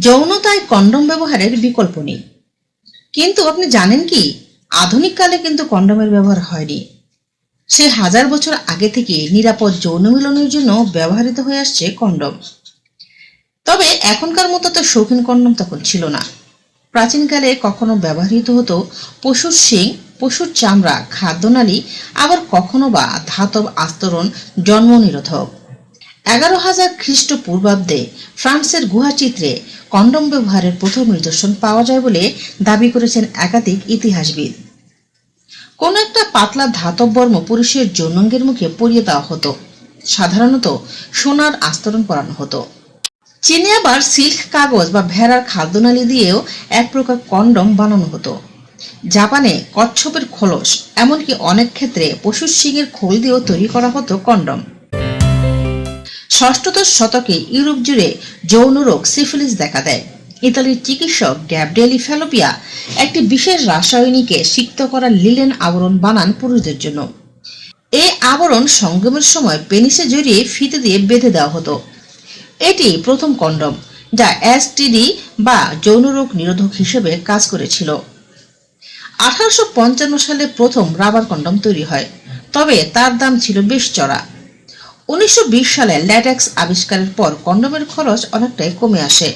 যৌনতায় condom ব্যবহারের বিকল্প নেই। কিন্তু আপনি জানেন কি? আধুনিক কালে কিন্তু কন্ডমের ব্যবহার হয়নি। সে হাজার বছর আগে থেকে নিরাপদ যৌন মিলনের জন্য ব্যবহৃত হয়ে আসছে কন্ডম। তবে এখনকার মতো তো শৌখিন কন্ডম তখন ছিল না। প্রাচীনকালে কখনো ব্যবহৃত হতো পশুর শিং, পশুর চামড়া, খাদ্যনালী, আবার কখনো বা ধাতব আস্তরণ জন্ম নিরোধক এগারো হাজার খ্রিস্টপূর্বাব্দে ফ্রান্সের গুহাচিত্রে কন্ডম ব্যবহারের প্রথম নিদর্শন পাওয়া যায় বলে দাবি করেছেন একাধিক ইতিহাসবিদ। কোন একটা পাতলা ধাতব বর্ম পুরুষের যৌনঙ্গের মুখে পরিয়ে দেওয়া হতো। সাধারণত সোনার আস্তরণ পরানো হতো। চীনে আবার সিল্ক কাগজ বা ভেড়ার খাদ্যনালী দিয়েও এক প্রকার কন্ডম বানানো হতো। জাপানে কচ্ছপের খোলস, এমনকি অনেক ক্ষেত্রে পশুর শিঙের খোল দিয়েও তৈরি করা হতো কন্ডম। ষষ্ঠদশ শতকে ইউরোপ জুড়ে যৌন রোগ সিফিলিস দেখা দেয়। ইতালির চিকিৎসক গ্যাব্রিয়েলি ফেলোপিয়া একটি বিশেষ রাসায়নিকে সিক্ত করা লিলেন আবরণ বানান পুরুষদের জন্য। এই আবরণ সঙ্গমের সময় পেনিসে জড়িয়ে ফিতে দিয়ে বেঁধে দেওয়া হতো। এটি প্রথম কন্ডম, যা এসটিডি বা যৌন রোগ নিরোধক হিসেবে কাজ করেছিল। আঠারোশো পঞ্চান্ন সালে প্রথম রাবার কন্ডম তৈরি হয়, তবে তার দাম ছিল বেশ চড়া। উনিশশো বিশ সালে ল্যাটেক্স আবিষ্কারের পর কন্ডমের খরচ অনেকটাই কমে আসে।